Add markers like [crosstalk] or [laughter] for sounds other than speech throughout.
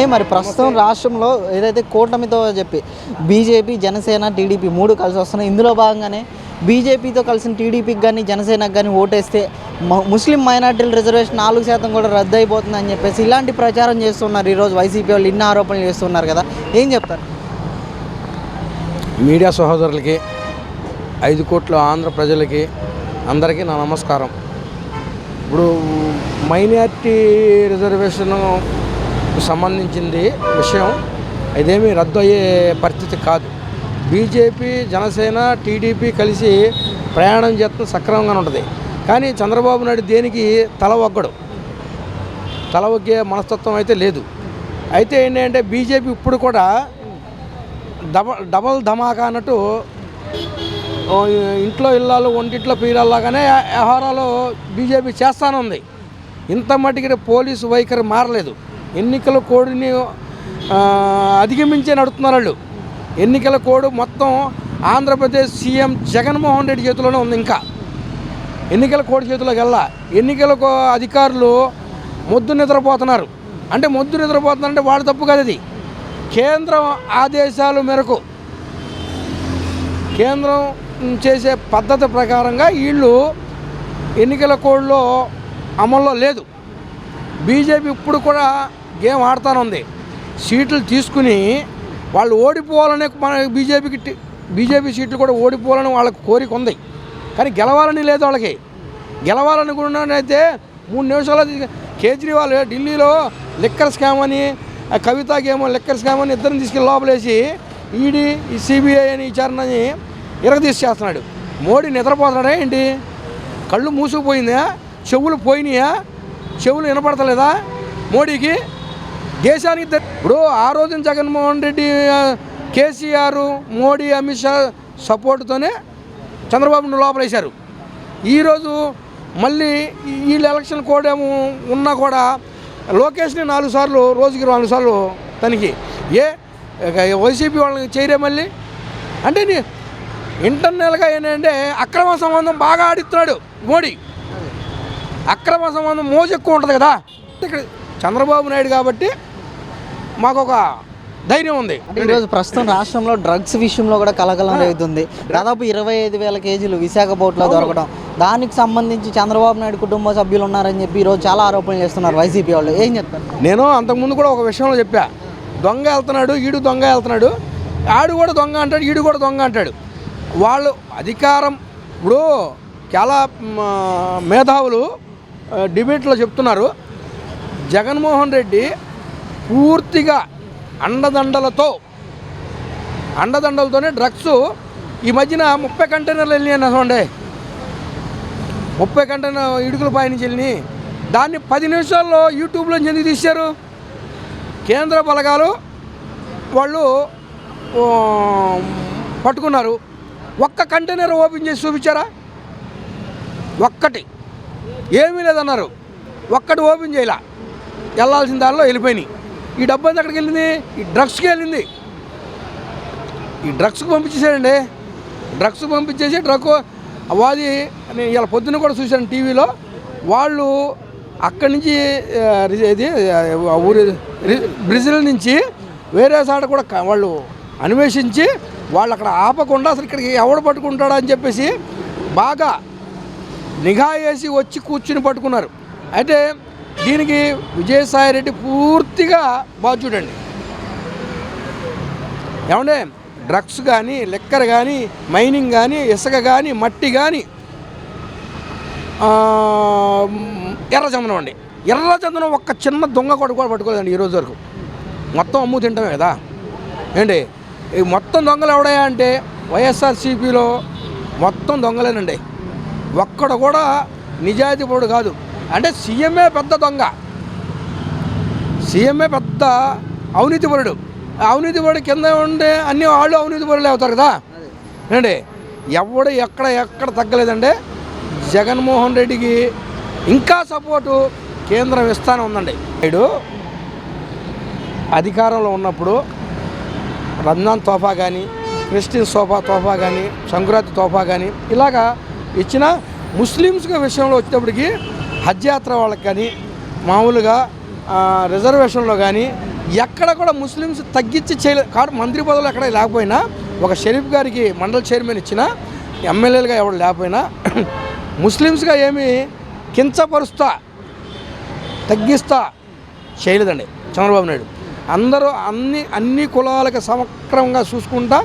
మరి ప్రస్తుతం రాష్ట్రంలో ఏదైతే కూటమితో చెప్పి బీజేపీ జనసేన టీడీపీ మూడు కలిసి వస్తున్నాయి. ఇందులో భాగంగానే బీజేపీతో కలిసిన టీడీపీకి కానీ జనసేనకు కానీ ఓటేస్తే ముస్లిం మైనార్టీల రిజర్వేషన్ నాలుగు శాతం కూడా రద్దు అయిపోతుంది అని చెప్పేసి ఇలాంటి ప్రచారం చేస్తున్నారు ఈరోజు వైసీపీ వాళ్ళు. ఇన్ని ఆరోపణలు చేస్తున్నారు కదా. ఏం చెప్తారు? మీడియా సహోదరులకి ఐదు కోట్ల ఆంధ్ర ప్రజలకి అందరికీ నా నమస్కారం. ఇప్పుడు మైనార్టీ రిజర్వేషన్ సంబంధించింది విషయం ఇదేమీ రద్దు అయ్యే పరిస్థితి కాదు. బీజేపీ జనసేన టీడీపీ కలిసి ప్రయాణం చేస్తున్న సక్రమంగా ఉంటుంది. కానీ చంద్రబాబు నాయుడు దేనికి తల ఒగ్గడు? తల ఒగ్గే మనస్తత్వం అయితే లేదు. అయితే ఏంటంటే బీజేపీ ఇప్పుడు కూడా డబల్ డబల్ ధమాకా అన్నట్టు ఇంట్లో ఇళ్ళాలు ఒంటింట్లో పీరల్లాగానే వ్యవహారాలు బీజేపీ చేస్తానే ఉంది ఇంత మటుకి పోలీసు వైఖరి మారలేదు. ఎన్నికల కోడిని అధిగమించే నడుపుతున్నారు వాళ్ళు. ఎన్నికల కోడ్ మొత్తం ఆంధ్రప్రదేశ్ సీఎం జగన్మోహన్ రెడ్డి చేతిలోనే ఉంది ఇంకా. ఎన్నికల కోడ్ చేతిలోకి వెళ్ళా. ఎన్నికల కో- అధికారులు మొద్దు నిద్రపోతున్నారు. అంటే మొద్దు నిద్రపోతున్నారంటే వాడు తప్పు కదా అది. కేంద్రం ఆదేశాల మేరకు కేంద్రం చేసే పద్ధతి ప్రకారంగా వీళ్ళు ఎన్నికల కోడ్లో అమల్లో లేదు. బీజేపీ ఇప్పుడు కూడా గేమ్ ఆడుతానుంది. సీట్లు తీసుకుని వాళ్ళు ఓడిపోవాలనే మన బీజేపీకి బీజేపీ సీట్లు కూడా ఓడిపోవాలని వాళ్ళకి కోరిక ఉంది. కానీ గెలవాలని లేదు వాళ్ళకి. గెలవాలని కూడా మూడు నిమిషాలు కేజ్రీవాల్ ఢిల్లీలో లిక్కర్ స్కామ్ అని ఆ కవితకేమో లిక్కర్ స్కామ్ అని ఇద్దరిని తీసుకెళ్ళి లోపలేసి ఈడీ ఈ సిబిఐ అని విచారణని ఇరగదీసి చేస్తున్నాడు మోడీ నిద్రపోతున్నాడా ఏంటి? కళ్ళు మూసుకుపోయిందా? చెవులు పోయినాయా? చెవులు వినపడతలేదా? మోడీకి దేశానికి ఇప్పుడు ఆ రోజున జగన్మోహన్ రెడ్డి కేసీఆర్ మోడీ అమిత్ షా సపోర్ట్తోనే చంద్రబాబును లోపలేశారు. ఈరోజు మళ్ళీ ఈ- వీళ్ళ ఎలక్షన్ కోడ్ ఉన్నా కూడా లోకేష్ని నాలుగు సార్లు రోజుకి నాలుగు సార్లు తనకి ఏ వైసీపీ వాళ్ళకి చేయరే మళ్ళీ? అంటే నీ- ఇంటర్నల్గా ఏంటంటే అక్రమ సంబంధం బాగా ఆడిస్తున్నాడు మోడీ. అక్రమ సంబంధం మోజు ఎక్కువ ఉంటుంది కదా. ఇక్కడ చంద్రబాబు నాయుడు కాబట్టి మాకు ఒక ధైర్యం ఉంది. ఈరోజు ప్రస్తుతం రాష్ట్రంలో డ్రగ్స్ విషయంలో కూడా కలకలం రేగుతుంది. దాదాపు ఇరవై ఐదు వేల కేజీలు విశాఖ పోర్టులో దొరకడం. దానికి సంబంధించి చంద్రబాబు నాయుడు కుటుంబ సభ్యులు ఉన్నారని చెప్పి ఈరోజు చాలా ఆరోపణలు చేస్తున్నారు వైసీపీ వాళ్ళు. ఏం చెప్తారు? నేను అంతకుముందు కూడా ఒక విషయంలో చెప్పా. దొంగ వెళ్తున్నాడు ఈడు దొంగ వెళ్తున్నాడు. ఆడు కూడా దొంగ అంటాడు ఈడు కూడా దొంగ అంటాడు. వాళ్ళు అధికారం ఇప్పుడు చాలా మేధావులు డిబేట్లో చెప్తున్నారు. జగన్మోహన్ రెడ్డి పూర్తిగా అండదండలతో అండదండలతోనే డ్రగ్స్ ఈ మధ్యన ముప్పై కంటైనర్లు వెళ్ళినాయి చూడండి ముప్పై కంటైనర్ ఇడుకుల పై నుంచి వెళ్ళినాయి. దాన్ని పది నిమిషాల్లో యూట్యూబ్లో ఎందుకు తీశారు? కేంద్ర బలగాలు వాళ్ళు పట్టుకున్నారు. ఒక్క కంటైనర్ ఓపెన్ చేసి చూపించారా? ఒక్కటి. ఏమీ లేదన్నారు. ఒక్కటి ఓపెన్ చేయలే. వెళ్ళాల్సిన దారిలో వెళ్ళిపోయినాయి. ఈ డబ్బు అంతా ఎక్కడికి వెళ్ళింది? ఈ డ్రగ్స్కి వెళ్ళింది. ఈ డ్రగ్స్కి పంపించేసాడండి డ్రగ్స్ పంపించేసి డ్రగ్ వాది నేను ఇలా పొద్దున్న కూడా చూశాను టీవీలో. వాళ్ళు అక్కడి నుంచి ఇది ఊరి బ్రెజిల్ నుంచి వేరే సాడ కూడా వాళ్ళు అన్వేషించి వాళ్ళు అక్కడ ఆపకుండా అసలు ఇక్కడికి ఎవడు పట్టుకుంటాడా అని చెప్పేసి బాగా నిఘా వేసి వచ్చి కూర్చుని పట్టుకున్నారు. అయితే దీనికి విజయసాయి రెడ్డి పూర్తిగా బాధ్యుడండి ఏమంటే డ్రగ్స్ కానీ లెక్కర్ కానీ మైనింగ్ కానీ ఇసుక కానీ మట్టి కానీ ఎర్రచందనం అండి. ఎర్రచందనం ఒక్క చిన్న దొంగ కొడు కూడా పట్టుకోలేదండి ఈ రోజు వరకు. మొత్తం అమ్ము తింటామే కదా. ఏంటి? ఈ మొత్తం దొంగలు ఎవడయా అంటే వైఎస్ఆర్సీపీలో మొత్తం దొంగలేనండి. ఒక్కడ కూడా నిజాయితీపరుడు కాదు. అంటే సీఎంఏ పెద్ద దొంగ. సీఎంఏ పెద్ద అవినీతిపరుడు. అవినీతిపరుడు కింద ఉండే అన్ని వాళ్ళు అవినీతిపరులే అవుతారు కదా? అండి ఎవడు ఎక్కడ ఎక్కడ తగ్గలేదండి. జగన్మోహన్ రెడ్డికి ఇంకా సపోర్టు కేంద్రం ఇస్తానే ఉందండి. నేడు అధికారంలో ఉన్నప్పుడు రంజాన్ తోఫా కానీ క్రిస్టియన్ సోఫా తోఫా కానీ సంక్రాంతి తోఫా కానీ ఇలాగా ఇచ్చిన ముస్లిమ్స్ విషయంలో వచ్చేటప్పటికి హజ్ యాత్ర వాళ్ళకి కానీ మామూలుగా రిజర్వేషన్లో కానీ ఎక్కడ కూడా ముస్లిమ్స్ తగ్గించి చేయలేదు. కాబట్టి మంత్రి పదవులు ఎక్కడ లేకపోయినా ఒక షరీఫ్ గారికి మండల చైర్మన్ ఇచ్చిన ఎమ్మెల్యేలుగా ఎవరు లేకపోయినా [clears throat] ముస్లిమ్స్గా ఏమి కించపరుస్తా తగ్గిస్తా చేయలేదండి చంద్రబాబు నాయుడు. అందరూ అన్ని అన్ని కులాలకు సమగ్రంగా చూసుకుంటా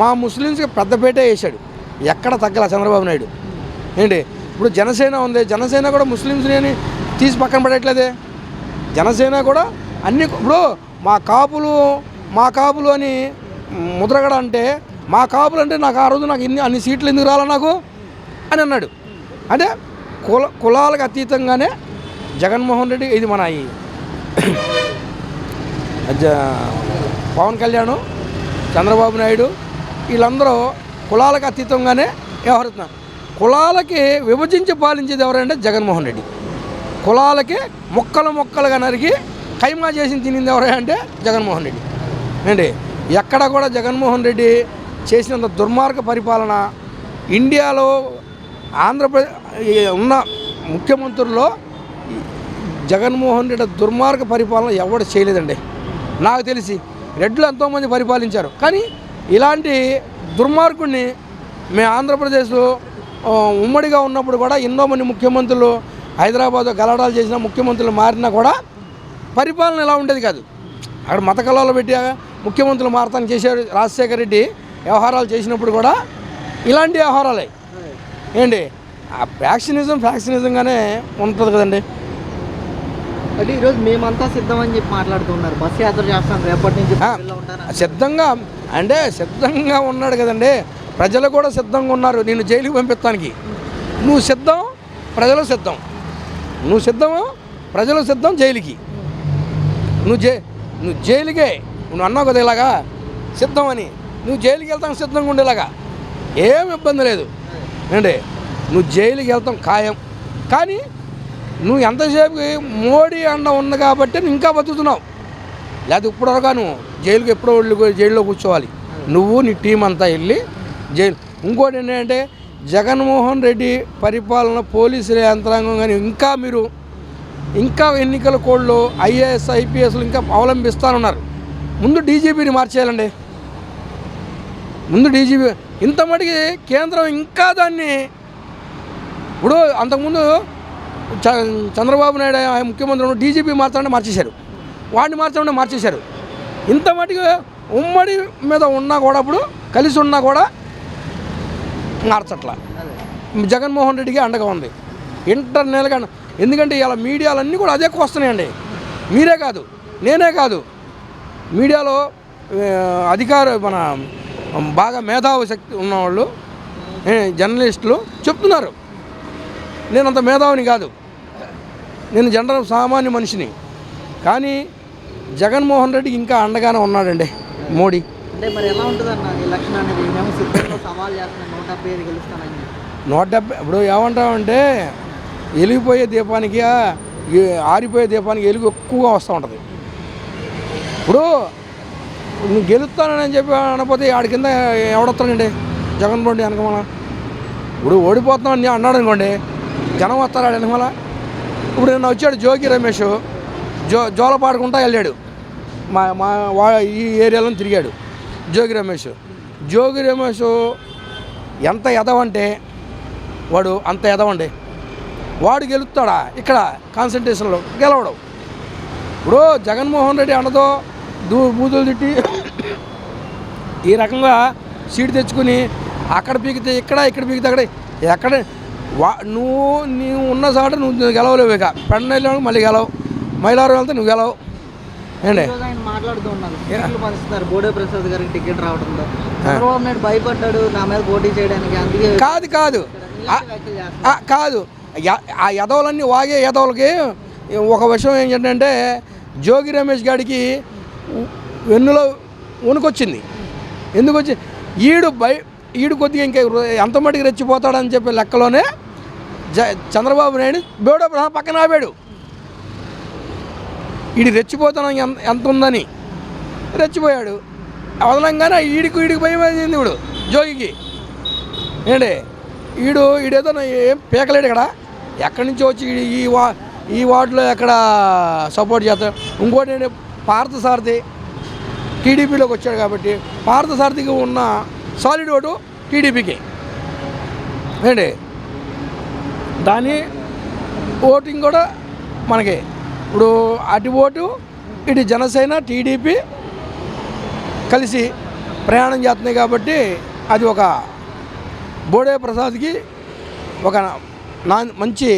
మా ముస్లిమ్స్కి పెద్దపేట వేశాడు. ఎక్కడ తగ్గల చంద్రబాబు నాయుడు. ఏంటి? ఇప్పుడు జనసేన ఉంది. జనసేన కూడా ముస్లిమ్స్ని అని తీసి పక్కన పడట్లేదే జనసేన కూడా అన్ని ఇప్పుడు మా కాపులు మా కాపులు అని ముద్రగడ అంటే మా కాపులు అంటే నాకు ఆ రోజు నాకు ఇన్ని అన్ని సీట్లు ఎందుకు రాలా నాకు? అని అన్నాడు. అంటే కుల కులాలకు అతీతంగానే జగన్మోహన్ రెడ్డి ఇది మన ఈ జ- పవన్ కళ్యాణ్ చంద్రబాబు నాయుడు వీళ్ళందరూ కులాలకు అతీతంగానే వ్యవహరిస్తున్నారు. కులాలకి విభజించి పాలించేది ఎవరంటే జగన్మోహన్ రెడ్డి. కులాలకి మొక్కలు మొక్కలుగా నరికి కైమా చేసి తినింది ఎవరంటే జగన్మోహన్ రెడ్డి. అండి ఎక్కడ కూడా జగన్మోహన్ రెడ్డి చేసినంత దుర్మార్గ పరిపాలన ఇండియాలో ఆంధ్రప్రదేశ్ ఉన్న ముఖ్యమంత్రుల్లో జగన్మోహన్ రెడ్డి దుర్మార్గ పరిపాలన ఎవడు చేయలేదండి. నాకు తెలిసి రెడ్లు ఎంతోమంది పరిపాలించారు. కానీ ఇలాంటి దుర్మార్గుడిని మేము ఆంధ్రప్రదేశ్లో ఉమ్మడిగా ఉన్నప్పుడు కూడా ఎన్నో మంది ముఖ్యమంత్రులు హైదరాబాద్ గలడాలు చేసిన ముఖ్యమంత్రులు మారినా కూడా పరిపాలన ఎలా ఉండేది కాదు. అక్కడ మత కళాలు పెట్టి ముఖ్యమంత్రులు మారతానికి చేశాడు రాజశేఖర రెడ్డి వ్యవహారాలు చేసినప్పుడు కూడా ఇలాంటి వ్యవహారాలే. ఏంటి? ఆ ఫ్యాక్షనిజం ఫ్యాక్షనిజంగానే ఉంటుంది కదండి. అంటే ఈరోజు మేమంతా సిద్ధం అని చెప్పి మాట్లాడుతున్నారు బస్ యాత్ర చేస్తాం రేపటి నుంచి సిద్ధంగా అంటే సిద్ధంగా ఉన్నాడు కదండి. ప్రజలు కూడా సిద్ధంగా ఉన్నారు. నేను జైలుకి పంపిస్తానికి. నువ్వు సిద్ధం ప్రజలు సిద్ధం. నువ్వు సిద్ధము ప్రజలు సిద్ధం జైలుకి. నువ్వు జై నువ్వు జైలుకే. నువ్వు అన్నావు కదా ఇలాగా? సిద్ధం అని. నువ్వు జైలుకి వెళ్తాం సిద్ధంగా ఉండేలాగా. ఏం ఇబ్బంది లేదు. ఏంటి? నువ్వు జైలుకి వెళ్తాం ఖాయం. కానీ నువ్వు ఎంతసేపు మోడీ అండ ఉంది కాబట్టి ఇంకా బతుకుతున్నావు. లేకపోతే ఇప్పటివరకు నువ్వు జైలుకి ఎప్పుడో వెళ్ళి జైల్లో కూర్చోవాలి. నువ్వు నీ టీం అంతా వెళ్ళి జైలు. ఇంకోటి ఏంటంటే జగన్మోహన్ రెడ్డి పరిపాలన పోలీసుల యంత్రాంగం కానీ ఇంకా మీరు ఇంకా ఎన్నికల కోడ్లు ఐఏఎస్ ఐపీఎస్లు ఇంకా అవలంబిస్తానున్నారు. ముందు డీజీపీని మార్చేయాలండి. ముందు డీజీపీ ఇంత మటుకి కేంద్రం ఇంకా దాన్ని ఇప్పుడు అంతకుముందు చ- చంద్రబాబు నాయుడు ముఖ్యమంత్రి డీజీపీ మార్చాలంటే మార్చేశారు. వాడిని మార్చాలంటే మార్చేశారు. ఇంత మటుకు ఉమ్మడి మీద ఉన్నా కూడా ఇప్పుడు కలిసి ఉన్నా కూడా మార్చట్లా జగన్మోహన్ రెడ్డికి అండగా ఉంది. ఇంటర్నల్గా ఎందుకంటే ఇలా మీడియాలన్నీ కూడా అదే వస్తున్నాయండి మీరే కాదు నేనే కాదు. మీడియాలో అధికార మన బాగా మేధావి శక్తి ఉన్నవాళ్ళు జర్నలిస్టులు చెప్తున్నారు. నేను అంత మేధావిని కాదు. నేను జనరల్ సామాన్య మనిషిని. కానీ జగన్మోహన్ రెడ్డికి ఇంకా అండగానే ఉన్నాడండి మోడీ. అంటే మరి ఎలా ఉంటుంది అన్న లక్షణం అనేది? మేము సిద్ధంగా సవాల్ చేస్తున్నాం నూట డెబ్బై ఐదు గెలుస్తానని. నూట డెబ్బై ఇప్పుడు ఏమంటామంటే వెలిగిపోయే దీపానికి ఆరిపోయే దీపానికి వెలుగు ఎక్కువగా వస్తూ ఉంటుంది. ఇప్పుడు నువ్వు గెలుస్తానని చెప్పి అనకపోతే ఆడి కింద ఎవడొస్తాడండి? జగన్ రెడ్డి వెనకమల. ఇప్పుడు ఓడిపోతున్నాం అని అన్నాడు అనుకోండి జనం వస్తారు ఆడ వెనకమల? ఇప్పుడు నిన్న వచ్చాడు జోగి రమేష్ జో జోల పాడుకుంటా వెళ్ళాడు. మా మా వా ఈ ఏరియాలో తిరిగాడు. జోగి రమేష్. జోగి రమేష్ ఎంత ఎదవంటే వాడు అంత ఎదవండి. వాడు గెలుస్తాడా? ఇక్కడ కాన్సన్ట్రేషన్లో గెలవడు. ఇప్పుడు జగన్మోహన్ రెడ్డి అన్నదో దూ బూతులు తిట్టి ఈ రకంగా సీట్ తెచ్చుకుని అక్కడ పీకితే ఇక్కడ ఇక్కడ పీకితే అక్కడ. ఎక్కడ? వా నువ్వు నువ్వు ఉన్న చోట నువ్వు గెలవలేవు ఇక. పెండ మళ్ళీ గెలవు. మైలారం వెళ్తే నువ్వు గెలవు. ఈరోజు ఆయన మాట్లాడుతూ ఉన్నారు టికెట్లు పంచుతారు బోడే ప్రసాద్ గారికి టికెట్ రావడంలో. చంద్రబాబు నాయుడు భయపడ్డాడు నా మీద పోటీ చేయడానికి. అందుకే కాదు కాదు. కాదు. ఆ యదవులన్నీ వాగే యదవులకి ఒక విషయం ఏంటంటే జోగి రమేష్ గారికి వెన్నులో వణుకొచ్చింది. ఎందుకు వచ్చి ఈడు బై ఈడు కొద్దిగా ఇంకా ఎంత మటుకు రెచ్చిపోతాడని చెప్పే లెక్కలోనే చంద్రబాబు నాయుడు బేడో పక్కన ఆపాడు. ఈడు రెచ్చిపోతాను ఎంత ఉందని రెచ్చిపోయాడు. అవదనంగానే ఈడికి ఈడికి భయం అయింది ఇప్పుడు జోగికి. ఏంటి ఈడు ఈడేదో ఏం పీకలేడు ఇక్కడ. ఎక్కడి నుంచో వచ్చి ఈ- ఈ వా ఈ వార్డులో ఎక్కడ సపోర్ట్ చేస్తాడు ఇంకోటి ఏంటి పార్థసారథి టీడీపీలోకి వచ్చాడు కాబట్టి పార్థసారథికి ఉన్న సాలిడ్ ఓటు టీడీపీకి. ఏంటి దాని ఓటింగ్ కూడా మనకి. ఇప్పుడు అటు ఓటు ఇటు జనసేన టీడీపీ కలిసి ప్రయాణం చేస్తున్నాయి కాబట్టి అది ఒక బోడే ప్రసాద్కి ఒక నా మంచి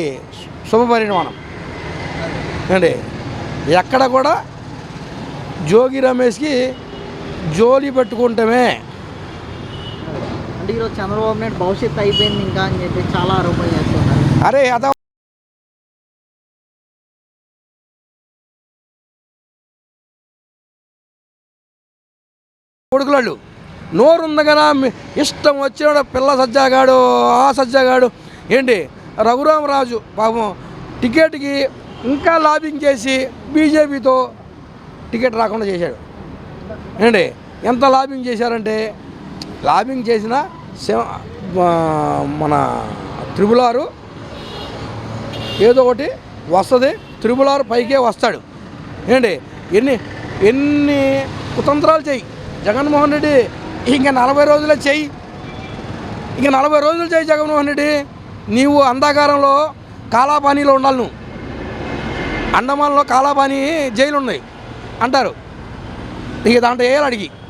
శుభ పరిణామం. అండి ఎక్కడ కూడా జోగి రమేష్కి జోలి పెట్టుకుంటమే. అంటే ఈరోజు చంద్రబాబు నాయుడు భవిష్యత్తు అయిపోయింది ఇంకా అని చెప్పి చాలా ఆరోపణలు చేస్తున్నారు. అరే అదా కొడుకులాళ్ళు. నోరు ఉంది కదా ఇష్టం వచ్చినాడు పిల్ల సజ్జాగాడు ఆ సజ్జాగాడు. ఏంటి? రఘురామరాజు పాపం టికెట్కి ఇంకా లాబింగ్ చేసి బీజేపీతో టికెట్ రాకుండా చేశాడు. ఏంటి? ఎంత లాబింగ్ చేశారంటే లాబింగ్ చేసిన మన త్రిపులారు ఏదో ఒకటి వస్తుంది త్రిపులారు పైకే వస్తాడు. ఏంటి? ఎన్ని ఎన్ని కుతంత్రాలు చేయి. జగన్మోహన్ రెడ్డి ఇంకా నలభై రోజులే చెయ్యి ఇంక నలభై రోజులు చేయి జగన్మోహన్ రెడ్డి. నీవు అంధాకారంలో కాలాపానీలో ఉండాలి నువ్వు. అండమాన్లో కాలాపానీ జైలు ఉన్నాయి అంటారు. ఇక దాంట్లో వేయాలి అడిగి?